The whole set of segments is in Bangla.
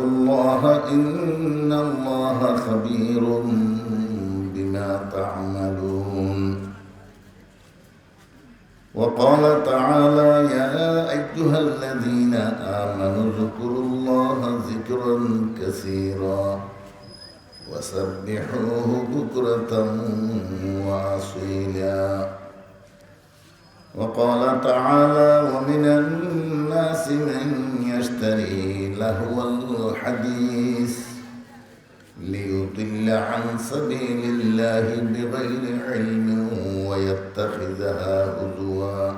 واتقوا الله إن الله خبير بما تعملون. وقال تعالى يا أيها الذين آمنوا اذكروا الله ذكرا كثيرا وسبحوه بكرة وأصيلا. وقال تعالى لهو الحديث ليضل عن سبيل الله بغير علم ويتخذها هزوا.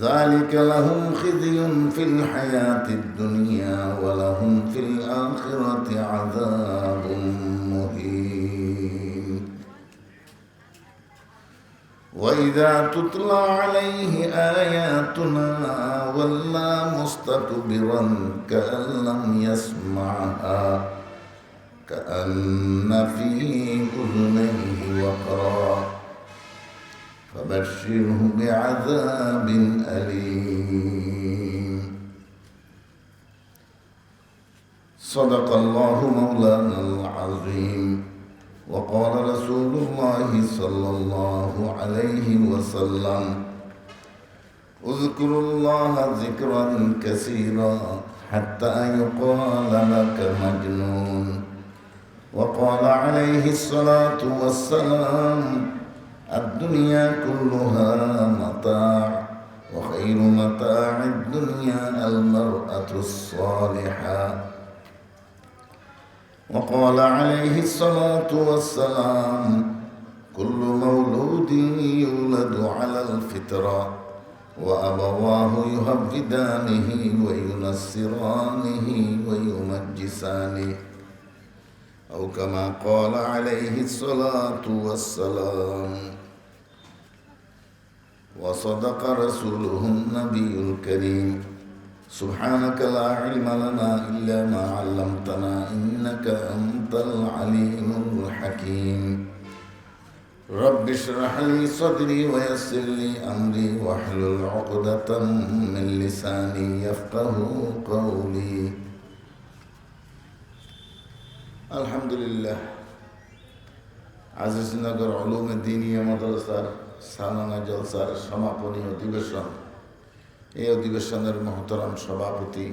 ذلك لهم خزي في الحياة الدنيا ولهم في الآخرة عذاب. وإذا تتلى عليه آياتنا ولى مستكبرا كأن لم يسمعها كأن في أذنيه وقرا. فبشره بعذاب أليم. صدق الله مولانا العظيم. وقال رسول الله صلى الله عليه وسلم اذكروا الله ذكرا كثيرا حتى يقال لك مجنون. وقال عليه الصلاة والسلام الدنيا كلها متاع وخير متاع الدنيا المرأة الصالحة. وقال عليه الصلاة والسلام كل مولود يولد على الفطرة وأبواه يهودانه وينصرانه ويمجسانه. أو كما قال عليه الصلاة والسلام وصدق رسوله النبي الكريم. سبحانك لا علم لنا إلا ما علمتنا إنك أنت العليم الحكيم رب اشرح لي صدري ويسر لي أمري واحلل عقدة من لساني يفقه قولي আলহামদুলিল্লাহ আজিজনগর আলুম দিনীয় মাদ্রাসার সালানা জলসার সমাপনী অধিবেশন এই অধিবেশনের মহতরম সভাপতি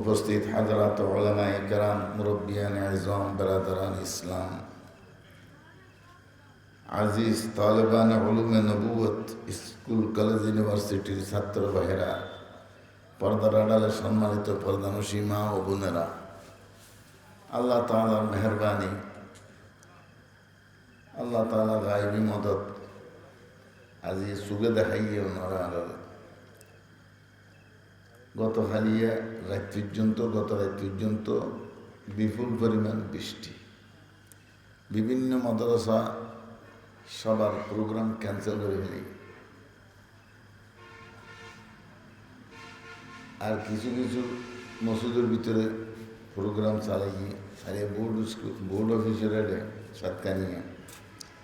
উপস্থিত হাজরাত ওলামায় কেরাম মুরব্বিয়ান আজম বেরাদারান ইসলাম, আজিজ তালেবান হলুমে নবুয়ত স্কুল কলেজ ইউনিভার্সিটির ছাত্র ভাইয়েরা, পর্দার আড়ালে সম্মানিত প্রধানসী মা ও বোনেরা, আল্লাহ তালার মেহরবানি, আল্লাহ তালা গাইবী মদত আজি সুগে দেখাইয়ে ওনারা গত হারিয়ে রাত পর্যন্ত গত রাত পর্যন্ত বিপুল পরিমাণ বৃষ্টি। বিভিন্ন মাদ্রাসা সবার প্রোগ্রাম ক্যান্সেল করে ফেলি। আর কিছু কিছু মসুদের ভিতরে প্রোগ্রাম চালাই সারিয়ে বোর্ড স্কুল বোর্ড অফিসের সাতকা নিয়ে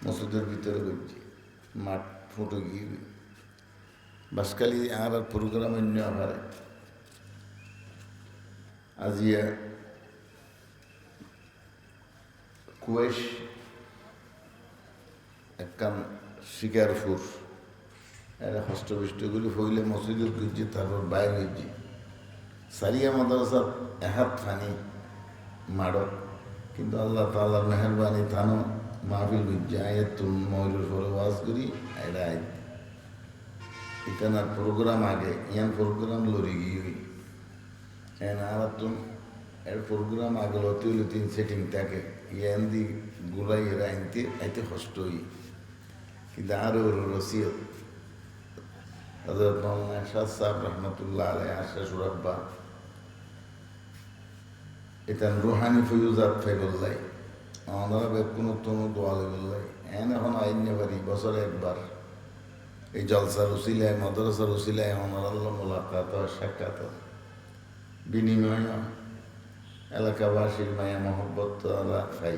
মসুদের ভিতরে করছি মাঠ ফটো গিয়ে। বাসকালি আর আর প্রোগ্রাম অন্য আবার আজিয়া কুয়েশ একখান শিকারপুর এটা হস্তবিষ্টগুলি হইলে মসজিদের গিয়েছি তারপর বাইরে হয়েছি সারিয়া মাদ্রাসার এহাত ফানি মাড়ক কিন্তু আল্লাহ তাল্লাহ মেহরবানি থানো মাহফিল বুঝছে আয়াত তুমি মহিলার পরে ওয়াজ করি এটা আয়াত ইতানার প্রোগ্রাম আগে ইয়ান প্রোগ্রাম লড়ি গিয়ে এন আর তুমি এর প্রোগ্রাম আগে লতি হইলে তিন সেটিং দি গুলাই এরা আনতে আইতে কষ্ট হই কিন্তু আরও ওর রসিয়ত হজরত মৌলানা রুহানি ফয়ুজাত আমাদের এন এখন আইন পারি বছরে একবার। এই জলসার উসিলায় মদরসার উসিলায় আমার আল্লাহ মোলাকাত হয়, সাক্ষাৎ হয়। বিনিময় এলাকাবাসীর মায়া, মহব্বত আমরা খাই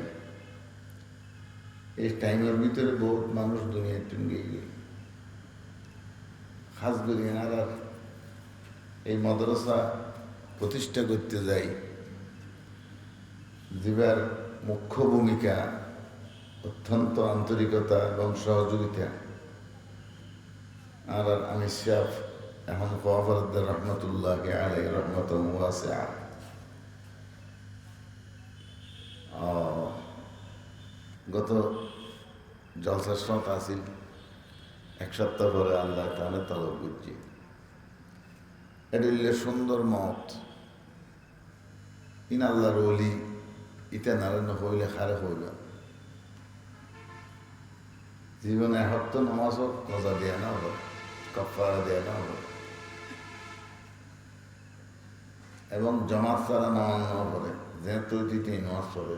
এই টাইমের ভিতরে বহুত মানুষ দুনিয়ার টুঙ্গে গিয়ে। খাস আর এই মাদ্রাসা প্রতিষ্ঠা করতে যাই দিবার মুখ্য ভূমিকা অত্যন্ত আন্তরিকতা এবং সহযোগিতা। আর আমি শেফ এখন কফরদ্দার রহমতুল্লাহ আলাই রহমত ওয়াসে গত জলসার সত আসিল, এক সপ্তাহ পরে আল্লাহ তাহলে তলব করছি। এটা সুন্দর মত। ইন আল্লাহর অলি ইটা নারায়ণ হইলে খারে হইল জীবনে হপ্ত নামাজও কজা দেয়া না হলো কফারা দেয়া না হলো এবং জমাত ছাড়া নামাজ না করে যেহেতু দিতে নামাজ পড়ে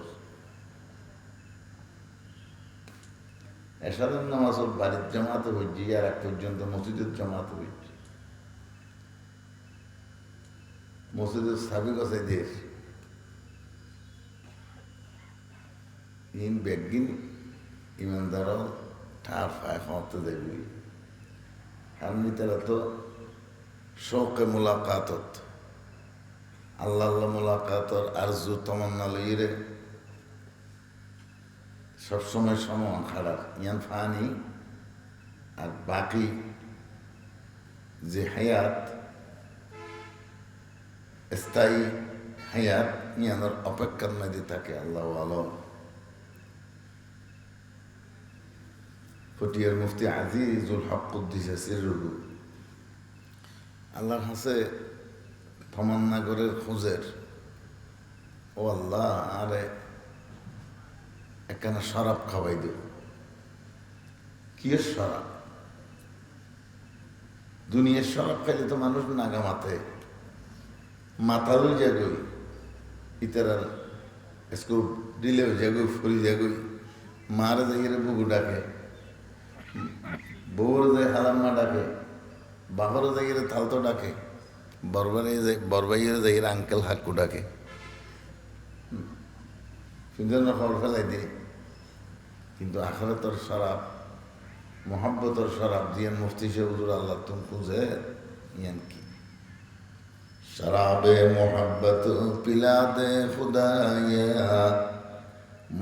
এসাধারণ নামাজ বাড়ির জমাতে হইছি আর এক পর্যন্ত মসজিদের জমাতে হইছি মসজিদের সাবি গছাই দেশ। ইন বেগিন ইমানদার ঠার ফায় খাওয়াতে দেখবি হারনি তারা তো শৌকে মোলাকাতত আল্লাহ আল্লাহ মোলাকাতর আরজু তমন্না লইরে। সবসময় সমান খারাপ, ইয়ান ফানি। আর বাকি যে হায়াত, স্থায়ী হায়াত, ইয়ানোর অপেক্ষার মধ্যে থাকে আল্লাহ আলম। ফটিয়ার মুফতি আজিজুল হক কুদ্দিসে সিরুহু আল্লাহর হাসে থমান্নাগরের খোঁজের। ও আল্লাহ, আরে একখানা শরাব খাওয়াই দেব। কি এর শরাব? দুনিয়ার শরাব খাইলে তো মানুষ নাগা মাথায় মাথালও জাগই, ইতারার স্কুল দিলেও জাগই, ফুরি জাগই। মারে যাইরে বুকু ডাকে বউর যায় হালাম্মা ডাকে বাবারও যাইরে তালতো ডাকে। বরবারে বরবাইয়ের যাই আঙ্কেল হাক্কু ডাকে সুন্দর খবর ফেলাই দিই। কিন্তু আখরাতর শরাব, মোহাব্বতর শরাব দিয়ান মুফতি শেহুর আল্লাহ তুম খুঁজে ইয়ান কি? শরাবে মোহাব্বত পিলা দে খুদায়া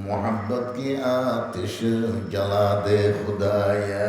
মোহাব্বত কি আতিশ জ্বালা দে খুদায়া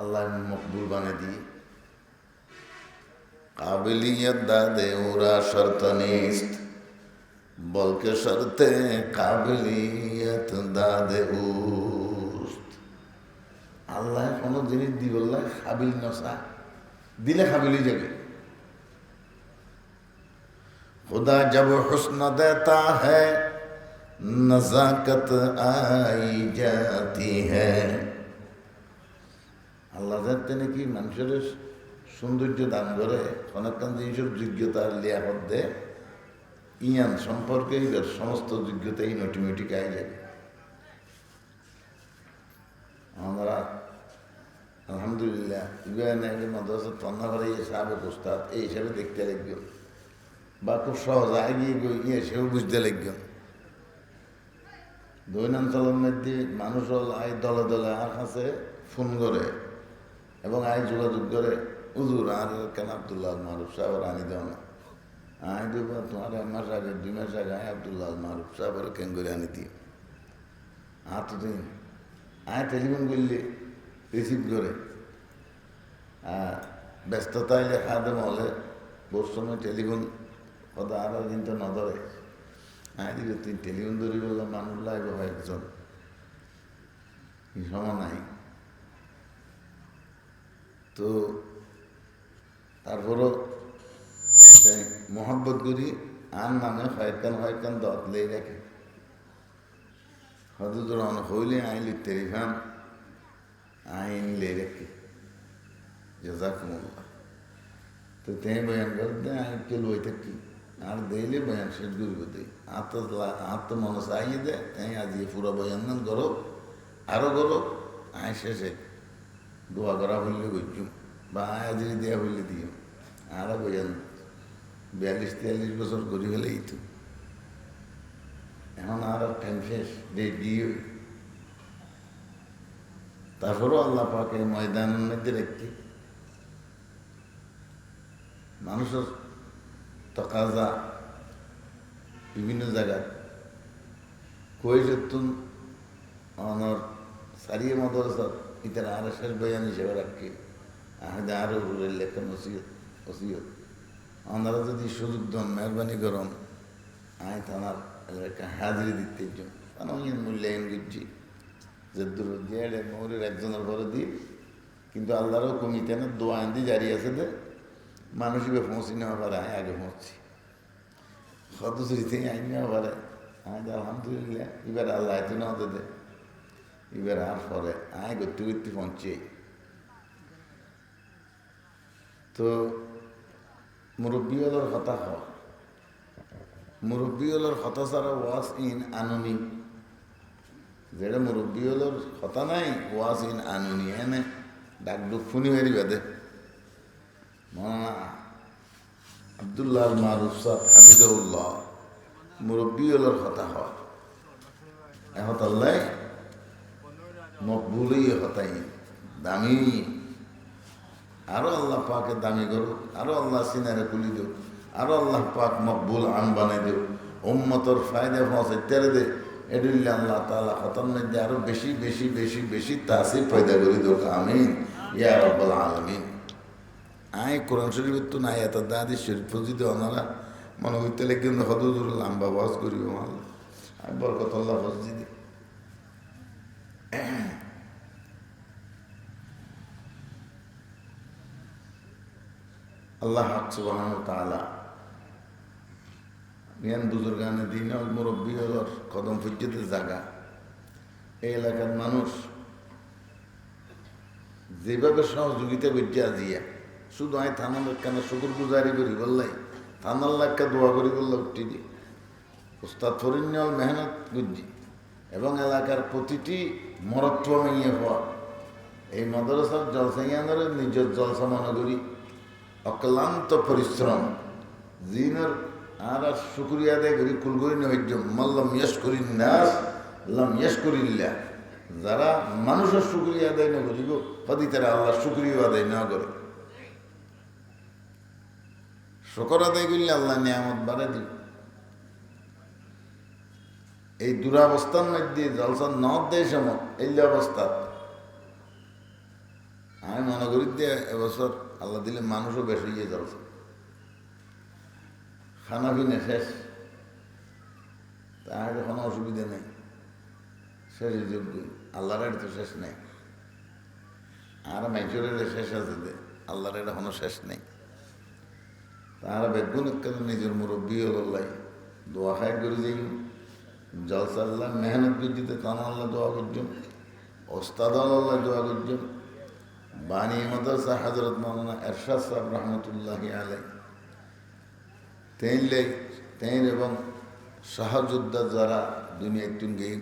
আল্লাহ মকবুল বানিয়ে দিয়ে কাবিলিয়ত দাদে, ওরা শর্ত নিস্ত। বলকে শর্তে কাবিলিয়ত দাদে উস্ত। আল্লাহ কোনো জিনিস দিব খাবিল নসা দিলে খাবিলি যাবে। خدا جب حسن دیتا ہے نزاکت آئی جاتی ہے আল্লাহ যাতে নাকি মানুষের সৌন্দর্য দান করে। অনেকক্ষণ জিনিসের যোগ্যতা লিয়াকত দেয় ইয়ান সম্পর্কে সমস্ত যোগ্যতা এই নটিমেটিক আই যাবে আমরা আলহামদুলিল্লাহ, ইব্রাহিম মাদ্রাসা তন্না করে এই সাবেক উস্তাদ এই হিসাবে দেখতে লাগবে বা খুব সহজ আগিয়ে গিয়ে সেও বুঝতে লাগবে মধ্যে মানুষ আই দলে দলে আর কাছে ফোন করে। এবং আই যোগাযোগ করে উজুর আর কেন আবদুল্লাহ মারুফ সাহেব আর আনি দাও না? আই দেব, তোমার এক মাস আগে, দুই মাস আগে আয় আবদুল্লাহ মারুফ সাহেবের কেন করে আনি দিও। আর তো দিন আয় টেলিফোন করলে, রিসিভ করে। আর ব্যস্ততা এলে খাদে মহলে বহু সময় টেলিফোন, কথা আরও কিন্তু নজরে আয় দিকে তুই টেলিফোন ধরি বললাম মানুষ লাগবে একজন? সময় নাই। তো তারপরও মোহাম্মত করি আর নামে হয়কান হয়কান দতলেই রাখে। হয়তো রন হইলে আইলি টেলিফোন আইন লে রেখে। জাজাকুমুল্লাহ। তো তেই বয়ান করে দে আমি কেল বই থাকি। আর দেইলে বয়ান শেষ করব দেই। আর তো আর তো মনে চাইয়ে দে, তাই আজ পুরো বয়ান করো আরও করো আয় শেষে দোয়া করা হইলে গজ্জুম বা আজরি দেওয়া হইলে দিও। আরও বয়ান বিয়াল্লিশ তিয়াল্লিশ বছর করি হলেই তো এখন আর টাইম শেষ যে দিয়ে তারপরেও আল্লাহ পাকে ময়দানের মধ্যে রেখে মানুষের তকাজা বিভিন্ন জায়গায়। কইসতুন অনর সারিয়ে মদরসা ইতার আর শেষ বয়ান হিসেবে রাখি। আহদে আরও লেখেন ওসিয়ত ওসিয়ত ওনারা যদি সুযোগ দেন, মেহরবানি করুন, আয় থানার এলাকা হাজিরি দিতে আমি মূল্যায়ন করছি। যে দূর যে মৌরের একজনের ঘরে দিই, কিন্তু আল্লাহরও কমিতে না, দোয়া আন্দি জারি আছে দে। মানুষ এবার পৌঁছি নেওয়া পারে, আয় আগে পৌঁছি। কত স্মৃতি আইন নেওয়া পারে। আজ আলহামদুলিল্লাহ, এবার আল্লাহ এত না দে। এবার আর পরে আয় করতে করতে পৌঁছে তো মুরব্বীওয়ালার কথা হওয়া মুরব্বীওয়ালার কথা ছাড়া ওয়াস ইন আনুনি যেটা মুরব্বীওয়ালার কথা নাই ওয়াস ইন আনুনি এনে ডাক ডুক ফুনি মেরি বেদে মৌলানা আবদুল্লাহ মারুফ সাহ হাফিজউল্লাহ মুরব্বীওয়ালার কথা হয় এহতাল্লাই মকবুলই হতাই দামি। আরও আল্লাহ পাকে দামি করুক আরও আল্লাহ সিনারে কুলি দেব আরও আল্লাহ পাক মকবুল আম বানাই দেব উম্মতর ফায়দা পৌঁছে তেরে দে। এডুল্লা আল্লাহ তালা হতার মধ্যে আরও বেশি বেশি বেশি বেশি তাসির পয়দা করি দেব আমিন। ইয়া রব্বাল আলমিন। আয়, কোরআন শরীফের তো নাই এত দাদি শরীফ ফজিত ওনারা। মনে করতে কিন্তু হদুদুর লাম্বা বাস করিব আর বরকত আল্লাহ মসজিদে। আল্লাহ সুবাহ তালা বুজুর্গানে দিন মুরব্বী হলর কদম ফুজ্জিতের জায়গা। এই এলাকার মানুষ যেভাবে সহযোগিতা করছে আজিয়া, শুধু আমি থানার কেন? শুকুর গুজারি করি বললাই, থানার লাখকে দোয়া করি বললে উঠি দি উস্তাদ ফরিন্যাল মেহনত গুজি এবং এলাকার প্রতিটি মরত্ব মেয়ে হওয়া এই মাদ্রাসার জলসাইয়ানের নিজের জলসা মনে করি, অক্লান্ত পরিশ্রম, জিনের আর আর শুক্রিয়া আদায় করি, কুলগরি নৈর্য মাল্লাম ইয়াস করি নাস, লাম ইয়াস করিল্লা যারা মানুষের শুক্রিয়া আদায় না করিব হদি তারা আল্লাহ শুক্রিয়া আদায় না করে। শকর আদায় করলে আল্লাহ নিয়ামত বাড়াই দিব। এই দুরাবস্থার মধ্যে জলসা নদ দেয় এই অবস্থা। আমি মনে করি যে এবছর আল্লাহ দিলে মানুষও বেশ হয়ে জলসা। খানা পিনে শেষ। তাহলে কোনো অসুবিধা নেই। শেষ যোগ্য আল্লাহর তো শেষ নেই। আর মাইচুরের শেষ আছে যে, আল্লাহর এটা কোনো শেষ নেই। তাহারা বেগুন নিজের মুরব্বী হল্লাই দোয়া খায় করে যাই জলসা আল্লাহ মেহনত করছিতে তান আল্লাহ দোয়া করছেন, ওস্তাদ আল্লাহ দোয়া করছেন। বাণী মাদ্রাসা হজরত মৌলানা এরশাদ সাহেব রহমতুল্লাহ আলাই তেইলে তেইন এবং সহযোদ্ধা যারা দুনিয়া একটু গেয়ে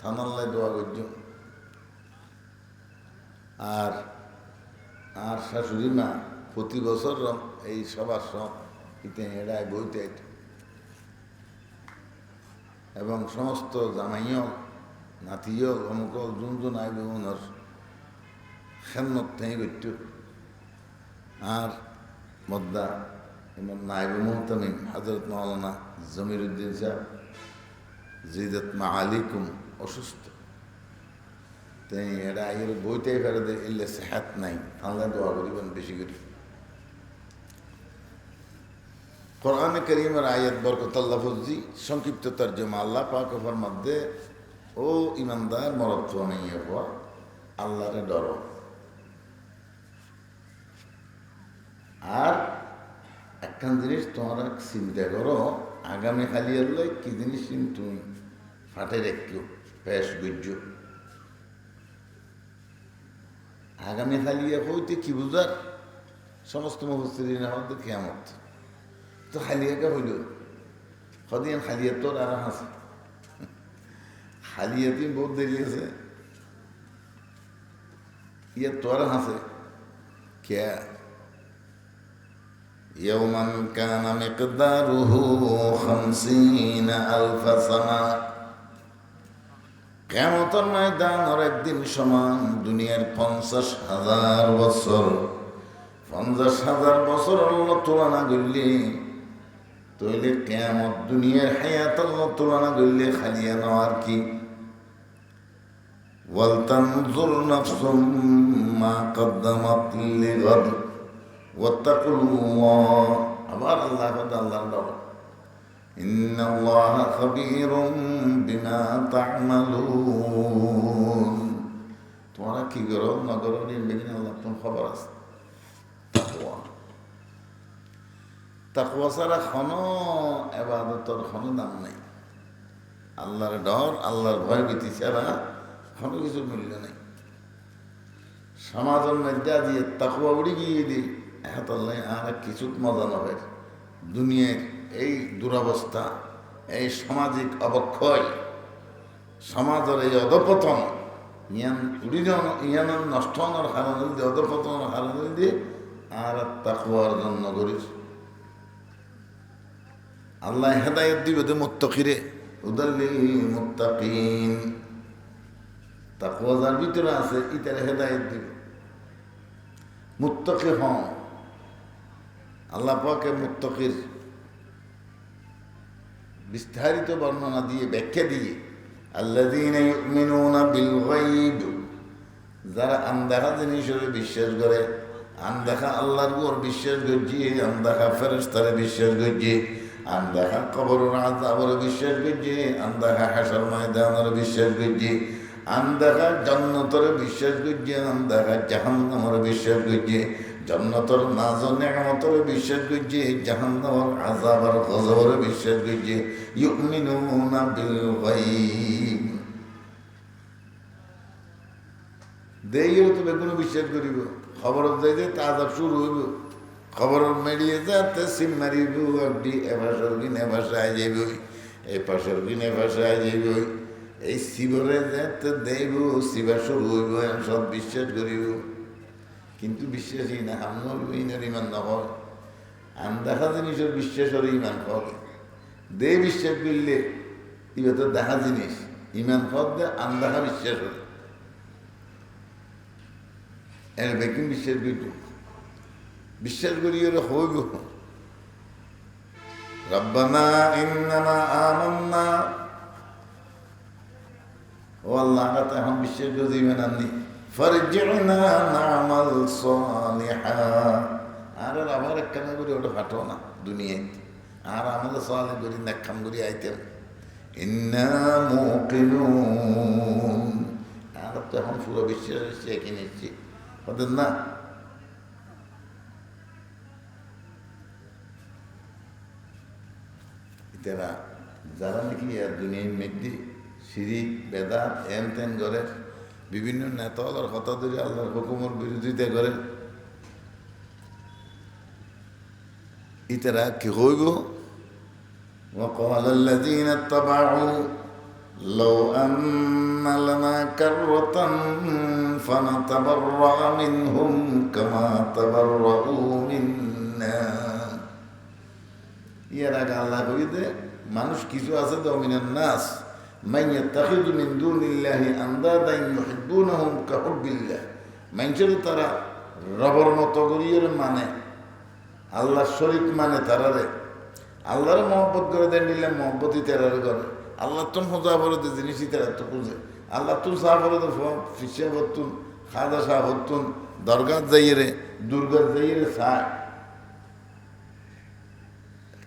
থানাল্লায় দোয়া করছেন। আর আর শাশুড়ি মা প্রতি বছর এই সবার সব ইতে এড়ায় বইতে এবং সমস্ত জামাইয় নাতিয় অমুক যোন যোন আইব ওনার খেন্নত থেঁ গত্য আর মদ্দা এমন নাইব মোহতামিম হজরত মৌলানা জমির উদ্দিন সাহেব, জিদত মা আলিকুম অসুস্থ। তাই এরা এর বইটাই ফেলে দেয়, এলে সেহাত নাই তাহলে দোয়া করিবেন বেশি করে। কোরআনে করিমের আয়াত বরকতাল্লাহ ফজি সংক্ষিপ্ত তর্জমা আল্লাহ পাকফার মধ্যে, ও ইমানদার মরত্ব নেই হওয়া আল্লাহরে ডর। আর একখান জিনিস তোমরা চিন্তা করো, আগামী খালিয়ার লয় কি জিনিস তুমি? ফাটে রেখো, পেশ গুজ্জ। আগামী খালিয়া হইতে কি বুঝার? সমস্ত মুহস্তির মধ্যে কেমত তো খালিয়াকে হইল সদিন খালিয়া তোর আরাম আছে খালিয়াতি বহুত দেরি আছে ইয়ে তোর আছে কে يوما كان مقداره خمسين ألف سنة কেমতর ময়দানের একদিন সমান দুনিয়ার পঞ্চাশ হাজার বছর পঞ্চাশ হাজার বছর আল্লাহ তুলনা করলে তৈলে কেমত দুনিয়ার হায়াত আল্লাহ তুলনা করলে খালিয়া নেওয়ার কি ولتنظر نفس ما قدمت لغد واتقوا الله আবার আল্লাহ আল্লাহ ডর إن الله خبير بما تعملون তোমরা কি করো না করো নির্বিঘ্নে আল্লাহ তোমার খবর আছে তাকুয়া ছাড়া কোনো এবাদতর কোনো দাম নেই। আল্লাহর ডর, আল্লাহর ভয় ভীতি ছাড়া মূল্য নেই। সমাজের মধ্যে দিয়ে তাকুয়া উড়ি গিয়ে দিই, এত আর কিছু মজা নয় দুনিয়ার এই দুরবস্থা, এই সামাজিক অবক্ষয়, সমাজের এই অধপতন, ইয়ান উড়ি নষ্ট হওয়ার কারণে দিয়ে অধপতনের কারণে দিয়ে আর তাকুয়ার জন্য করিস আল্লাহ হেদায়ত দিবে তো মুত্তকিরে। মুত্তাকিন। তাকুয়া যার ভিতরে আছে, ইতারে হেদায়ত দিবে। মুত্তকি হন। আল্লাহ পাকে মুত্তকির বিস্তারিত বর্ণনা দিয়ে, ব্যাখ্যা দিয়ে বিল যারা আন্দাহা জিনিসের বিশ্বাস করে আন্দাহা আল্লাহর উপর বিশ্বাস করছি আন্দাহা ফেরেস্তারে বিশ্বাস করছি আন্দাহা কবর আজাবর বিশ্বাস করছি আন্দাহা হাসার ময়দানের বিশ্বাস করছি আন্দাহা জন্নতর বিশ্বাস করছি আন্দাহা জাহান্নামর বিশ্বাস করছি জন্নতর নাজ নেকামতর বিশ্বাস করছে জাহান্নামর আজাবার গজবর বিশ্বাস করছে ইউমিনুনা বিল গায়ব। দেইও তো বেগুন বিশ্বাস করিব। খবর যাই যে তাজাব শুরু হইব। খবর মেরিয়ে যাতে সিম মারিব আপনি এভাষার কিন এ ভাষায় যাইব এই পাশের এ ভাষায় যাইব, এই শিবরে যাতে দেইব, শিবা শুরু হইব সব বিশ্বাস করিব। কিন্তু বিশ্বাসী না আমনের ইমান নহয় আন দেখা জিনিসের বিশ্বাসের ইমান হবে দে বিশ্বাস করলে, ইবে তো দেখা জিনিস। ইমান হক দে আন দেখা বিশ্বাস হবে এর বেকিন বিশ্বাস করিত বিশ্বাস করি ওরা হইব রব্বানা ইন্নানা আমান্না। ও আল্লাহ, আমরা তো এখন বিশ্বাস করে দিবেন আননি। ফারজিনা নামাল সালিহা। আর আমার একখানা করে, ওটা ফাটো না দুনিয়ায়। আর আমাদের সালে করি নাক্ষাম করি এরা যারা নাকি আর দুনিয়ার মেঘদি সিঁড়ি বেদাত এন তেন করে বিভিন্ন নেতা আল্লাহর কথা ধরে আল্লাহর হুকুমের বিরোধিতা করে ইতারা কি হইব وقال الذين اتبعوا لو أن لنا كرة فنتبرأ منهم كما تبرؤوا منا ইয়ার আগে আল্লাহ কইতে মানুষ কিছু আছে তো মিনান নাস من يتخذ من دون الله أندادا يحبونهم كحب الله মানুষের তারা রবর মতো করিয়ে মানে আল্লাহ শরীফ মানে তারা রে আল্লাহর মহব্বত করে দেন নিলে মহব্বতই তেরার করে আল্লাহ তুন হোজা বলতে জিনিসই তেরা তো বুঝে আল্লাহ তুন সাহ বলতে ফিসে হতুন খাদা সাহ হতুন দরগাত যাইয়ে রে দুর্গাত যাইয়ে রে সাহ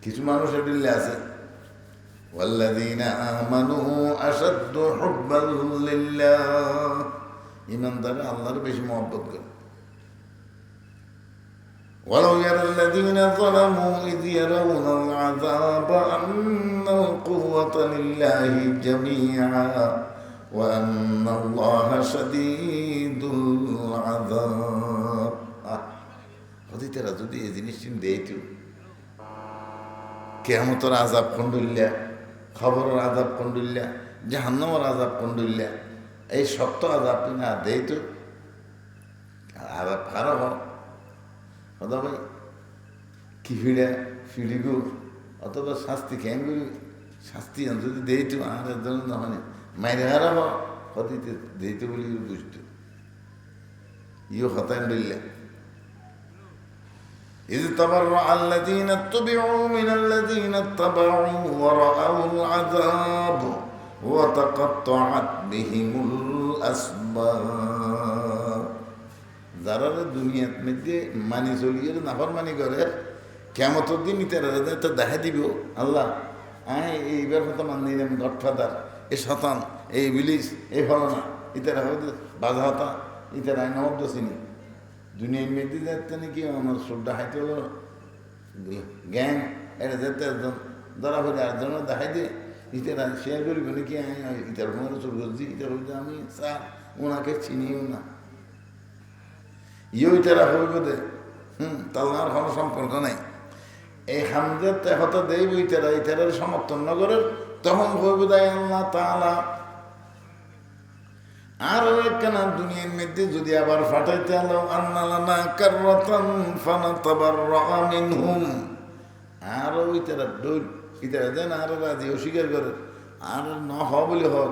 কিছু মানুষ এটিলে আছে والذين آمنوا أشد حبا لله ইমানদারে আল্লাহর বেশি মহব্বত করে ولو يرى الذين ظلموا إذ يرون العذاب أن القوة لله جميعا وأن الله شديد العذاب হতে তারা যদি এই জিনিসটি দেইতো কেমতর আজাব কন্ডুল্লা খবরের আজাব কন্ডুল্লা জাহান্নমর আজাব কন্ডুল্লা এই শক্ত আজাব না দেইতো আজাব খারাপ হয়? হদা ভাই, কি ফিড়ে ফিড়িগু অথবা শাস্তি করি? শাস্তি যদি দেইতো আর জন্য মানে মাইরে হারাব হদিতে দেইতে বলি বুঝতো। ইও হতান দিল্লা إذ تبرأ الذين اتبعوا من الذين اتبعوا ورأوا العذاب وتقطعت بهم الأسباب যারা দুনিয়ার মধ্যে মানি চলিয়ে নাফর মানি করে কেমত দিন তারা তো দেখা দিব আল্লাহ আয় এইবার হতো মান নিলাম গডফাদার এ শতান এই বিলিস এই ফলনা ইতারা হয়তো বাধা হতা ইতারা আইন অব্দ চিনি দুনিয়ার মধ্যে যাতে নাকি? আমার সুরটা হাইতে হলো। জ্ঞান, এটা যেতে একজন ধরা হলে একজন দেখাই দিয়ে ইতারা শেয়ার করিব নাকি? ইতার কোনো চুর করছি ইতার হইতে আমি স্যার, ওনাকে চিনিও না। ইও ইতারা হইব দে। হুম তার কোনো সম্পর্ক নাই। এই হামদের হত দেব ইতারা ইতারার সমর্থন নগরের, তখন হইব দেয় আল্লাহ তালা আর একখানা দুনিয়ার মধ্যে যদি আবার ফাটাইতে আলো আর ওই তারা দৌড় ইতারা দেন আর রাজি, অস্বীকার করে। আর ন হ বলে হোক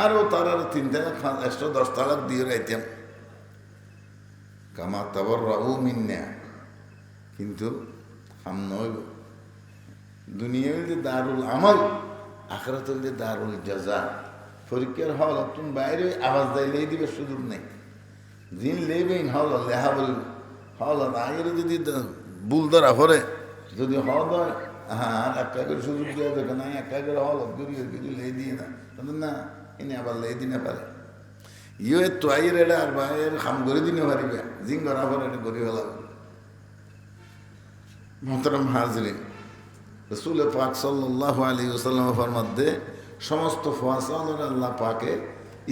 আরও তার তিন টাকা একশো, দশ টাকা দিয়ে রাইতাম কামা তাবর রাহু মিন্না। কিন্তু হাম নয় দুনিয়া দারুল আমল আখরাত হইলে দারুল জাজা। পরীক্ষার হল তুমি বাইরে আওয়াজ দেয়, লেই দিবে সুযোগ নেই। দিন লেবেন হল লেহা বল হল আগের যদি বুল ধরা ভরে যদি হল হয় হ্যাঁ একটা করে সুযোগ দেওয়া দেখে না একটা করে হল করি কিছু লেই দিয়ে না, তাহলে না এনে আবার লেই দিনে পারে। ইয়ে তো আইয়ের এটা আর বাইরের খাম করে দিনে পারিবে জিং করা পরে এটা করে ফেলাবে মহতরম হাজরিন রসুল পাক সাল্লাহ আলী ওসাল্লাম ফরমাদ্দে সমস্ত ফোয়াসালের আল্লাহ পাকে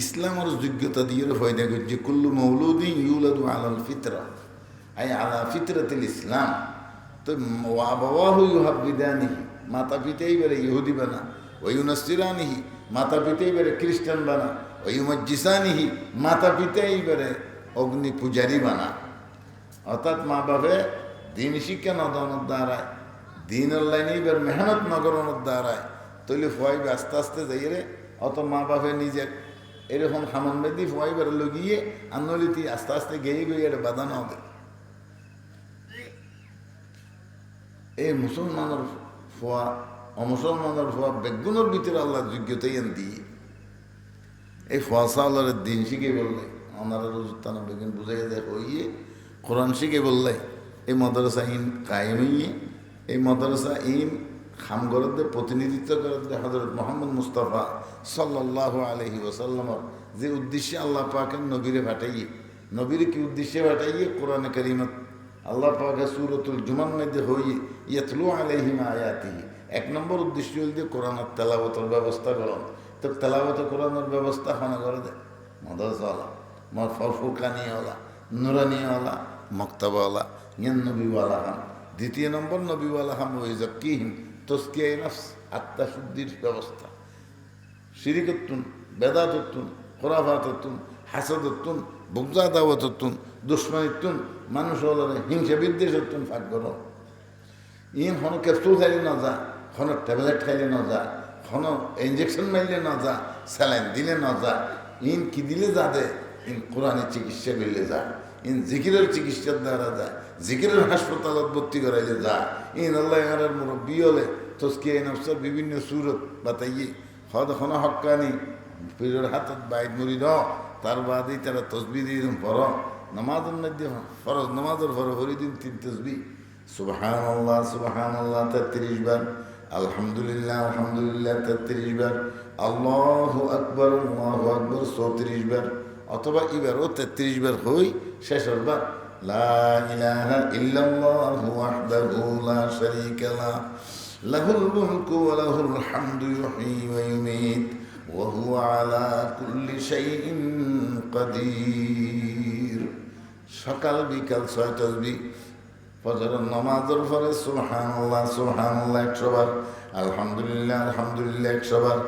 ইসলামের যোগ্যতা দিয়ে ফয়দা করছে কুল্লু মৌলুদ্দিন ইউলাদু আলাল ফিতরা। আই আলা ফিতরাতিল ইসলাম। তো বাবাহু ইউহাবিদানিহি মাতা পিতাই বেড়ে ইহুদি বানা। ওয়ুনসিরানিহি মাতা পিতাই বেড়ে খ্রিস্টান বানা। ওয়ুমজ্জিসানিহি মাতা পিতাই বেড়ে অগ্নি পূজারি বানা। অর্থাৎ মা বাপে দিন শিক্ষা নদনের দ্বারায় দিনের লাইনে এবার মেহনত নগরণের দ্বারায় তৈলে ফুয়াইবে, আস্তে আস্তে যাইরে অত মা বাপে নিজে এরকম খামন বেদি ফুয়াইবার লগিয়ে আন্দোলিতি আস্তে আস্তে গেয়ে গিয়ে এটা বাধা না হবে। এই মুসলমানের ফোয়া, অমুসলমানের ফোয়া বেগুনের ভিতরে আল্লাহ যোগ্যতাই আন দিয়ে। এই ফোয়াশা আল্লাহর দিন শিখে বললে ওনারা রুজুত্তানা বেগুন বুঝাই দেয় হইয়ে কোরআন শিখে বললে, এই মদরসা ইন কায়েম হইয়ে, এই মদরসা ইন খামগরদে প্রতিনিধিত্ব করে হজরত মোহাম্মদ মুস্তফা সাল্লাহ আলহি ওসাল্লামর যে উদ্দেশ্যে আল্লাহ পাকের নবীরে ভাটাইয়ে নবীর কি উদ্দেশ্যে ভাটাইয়ে কোরআনে করিমত আল্লাহ পাকে সুরতুল জুমান মধ্যে হইয়ে, ইয়তলু আলহিম আয়াতিহি। এক নম্বর উদ্দেশ্য হল যে কোরআনের তেলাবতর ব্যবস্থা করুন। তো তেলাবত কোরআনের ব্যবস্থা খানা করে দেয় মদরসাওয়ালা মর ফরফুরকানিওয়ালা নুরানিওয়ালা, মক্তবাওয়ালা, ইয়ান নবীওয়ালা খান দ্বিতীয় নম্বর নবীওয়ালা হাম ওই জকিহিম তস্কিয়া নফস আত্মাশুদ্ধির ব্যবস্থা। সিরিকত্তুন বেদাতত্তুন, খোরাফাতত্তুন, হাসদত্তুন, বুকজাদাওয়াতত্তুন, দুশ্মনিত্তুন মানুষ হল হিংসা বিদ্বেষত্তুন ফাঁক করো। ইন হন ক্যাপসুল খাইলে না যা, হন ট্যাবলেট খাইলে না যা, হন ইঞ্জেকশন মারলে না যা, স্যালাইন দিলে না যা, ইন কি দিলে যা দে, ইন কোরআনের চিকিৎসা করলে যা। ইন জিকিরের চিকিৎসার দ্বারা যায়। জিকিরের হাসপাতালত ভর্তি করাইলে যা ইন আল্লাহ এর মুরব্বী হলে তস্কি এই নফসর বিভিন্ন সুরত বাতাইয়ে। হদ হন হকানি পীরের হাতত বাইক মরি দ, তার বাদেই তারা তসবি দিয়ে দিন পর নামাজের মধ্যে ফরজ নামাজের পর হরি দিন তিন তসবি। সুবহান আল্লাহ সুবহান আল্লাহ তেত্রিশ বার। আলহামদুলিল্লাহ আলহামদুলিল্লাহ, তেত্রিশ বার। আল্লাহ আকবর আল্লাহ আকবর, চৌত্রিশ বার। অথবা এবারও তেত্রিশ বার হই শেষের বার লা ইলাহা ইল্লাল্লাহু ওয়াহদাহু লা শারীকা লাহ লাহুল মুলকু ওয়া লাহুল হামদু ইউহয়ী ওয়া ইউমীত, ওয়া হুয়া আলা কুল্লি শাইইন কাদির। সকাল বিকাল ছয় তসবিহ ফজরের নামাজের পরে সুবহান আল্লাহ সুবহান আল্লাহ একশো বার, আলহামদুলিল্লাহ আলহামদুলিল্লাহ একশো বার,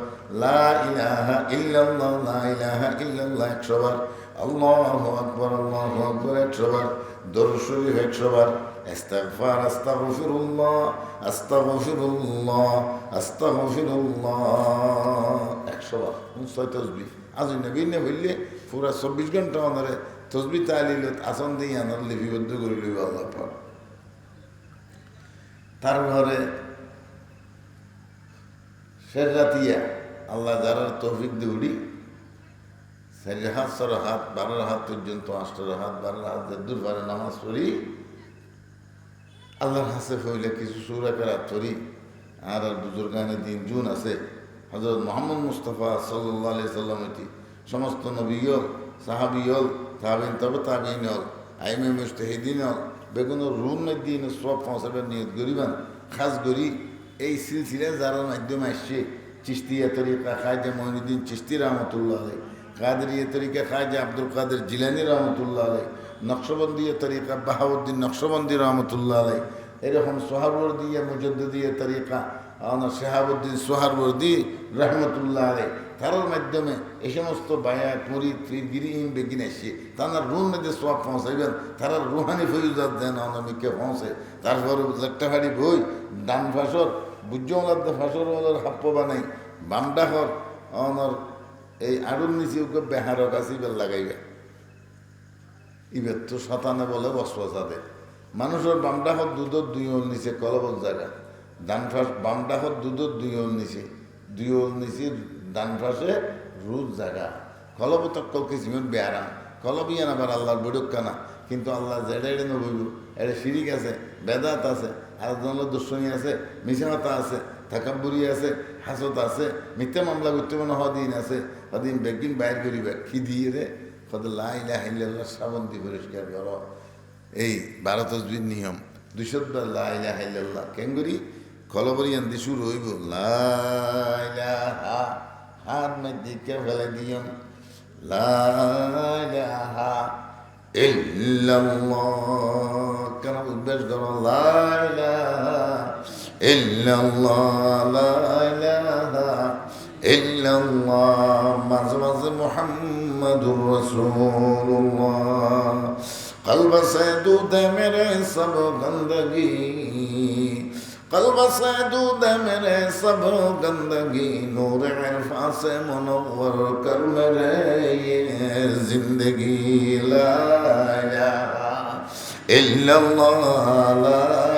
লা ইলাহা ইল্লাল্লাহ, লা ইলাহা ইল্লাল্লাহ আল্লাহু আকবার আল্লাহু আকবার একশো বার দরুদ শরীফ একশো বার ইস্তিগফার, আস্তাগফিরুল্লাহ আস্তাগফিরুল্লাহ আস্তাগফিরুল্লাহ। একশো বার ছয় তসবিহ আজ নবী নে পুরা চব্বিশ ঘণ্টা আমাদের তসবি তালিল আসন দিয়ে আনার লিপিবদ্ধ করে লইব আল্লাহ পাক। তার ঘরে শেষ রাতিয়া আল্লাহ যারা তৌফিক দিউড়ি চারি হাত ছর হাত বারো হাত পর্যন্ত আষ্টারো হাত বারো হাত দূর নামাজ পড়ি। আল্লাহর হাসে হইলে কিছু সুরা কেরাত পড়ি। আর আর বুজুর্গানের দিন জুন আছে। হজরত মোহাম্মদ মুস্তফা সাল্লাহ সাল্লাম এটি। সমস্ত নবীল সাহাবিয়ল তাবিন তবে তাবিন হল, আইমে মুস্তাহিদিন হল বেগুন রুম দিন সব পৌঁছাবার নিয়ত করিবান, খাস করি। এই সিলসিলা যারা মাধ্যমে আসছে চিস্তিয়া তরিকা খাজা মহিনুদ্দিন চিস্তি রহমতুল্লাহ কাদরিয়া তরিকা খাজা আব্দুল কাদের জিলানি রহমতুল্লাহ আলাই নকশবন্দিয়া তরিকা বাহাউদ্দিন নকশবন্দি রহমতুল্লাহ আলাই এরকম সোহারবর্দিয়া মুজদ্দিয়া তরিকা আমার শেহাবুদ্দিন সোহারবর্দি রহমতুল্লাহ আলাই তার মাধ্যমে এই সমস্ত বায়াত মুড়ি গিরি ইম বেগিন এসে তার রুম মধ্যে সব পৌঁছাইবেন তারা রুহানি ফৈজাত দেন অনামিকে পৌঁছে। তারপর একটা ভাড়ি বই ডান ফাঁসর, বুজ্জমলাদ ফাঁসর হাপ্প বানাই, বামডাহর অনর এই আড়ুর নিচে ওকে বেহার কাছে ইবেল লাগাইবে। ইবের তো শতানে বলে বসবাসাদে মানুষের বামডাহর দুধর দুই ওল নিচে, কলবল জায়গা। ডান ফাঁস বামডাহর দুধর দুই ওল নিচে। দুই ওল নিচে, ডান পাশে রুদ জায়গা। কলব তক্কল কিসিমের বেয়ারাম কলব ইয়ান আবার আল্লাহর বড়ক কানা কিন্তু আল্লাহ জেডে এড়ে নবইব এটা শিরিক আছে, বেদাত আছে, আর দুশ্মনী আছে, মিশামতা আছে থাকাব্বুরি আছে হাসত আছে, মিথ্যা মামলা করতে মনে হদিন আছে। হদিন বেগিন বাইর করিবে, কি দিয়ে রে? কত লাইলা হাইল্লাহ শ্রাবন্তী পরিষ্কার কর। এই ভারত নিয়ম দুশোবার লাইলা হাইল্লাহ কেন করি কলবরিয়ান দি শুরু হইব। লাইলাহা হাত মধ্যে ফেলে দিয়ম। লাইলাহা ইল্লাল্লাহ। কেন উদ্বেশ লাইলাহা ইল্লাল্লাহ মাঝে মাঝে মোহাম্মদুর রসুল্লাহ قلب سے دودھ ہے میرے سب گندگی قلب سے دودھ ہے میرے سب گندگی نور عرفا سے منور کر میرے یہ زندگی لا الہ الا اللہ لا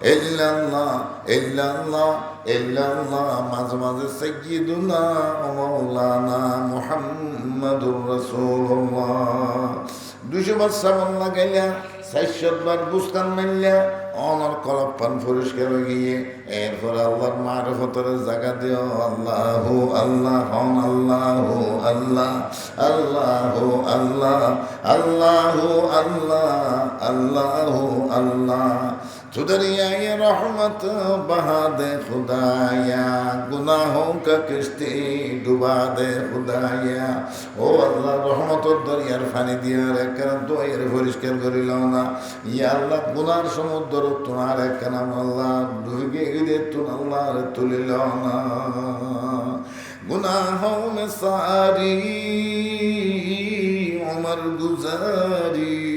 ইল্লাল্লাহ ইল্লাল্লাহ ইল্লাল্লাহ মাঝে মাঝে সাইয়্যিদুনা মাওলানা মুহাম্মাদুর রাসূলুল্লাহ দুশো বার সাবান লাগাইলা চারশত বার বুস্কান মারলা অনর কলপ পান পরিষ্কার গিয়ে এরপর আল্লাহর মারফতের জায়গা দিও আল্লাহ আল্লাহ হন আল্লাহ আল্লাহ আল্লাহ আল্লাহ আল্লাহ আল্লাহ আল্লাহ আল্লাহ دریائے رحمت بہا دے خدایا گناہوں کا কৃষ্টি ডুবা দে خدایا ও আল্লাহ, রহমত দরিয়ার ফানি দিয়ার একখানা দইয়ের পরিষ্কার করিলাম না। ইয়া আল্লাহ, গুনার সমুদ্র তোমার একখানা আল্লাহ ডুবে গেলে তোর আল্লাহ তুলিল না। গুনাহোं میں ساری عمر گزاری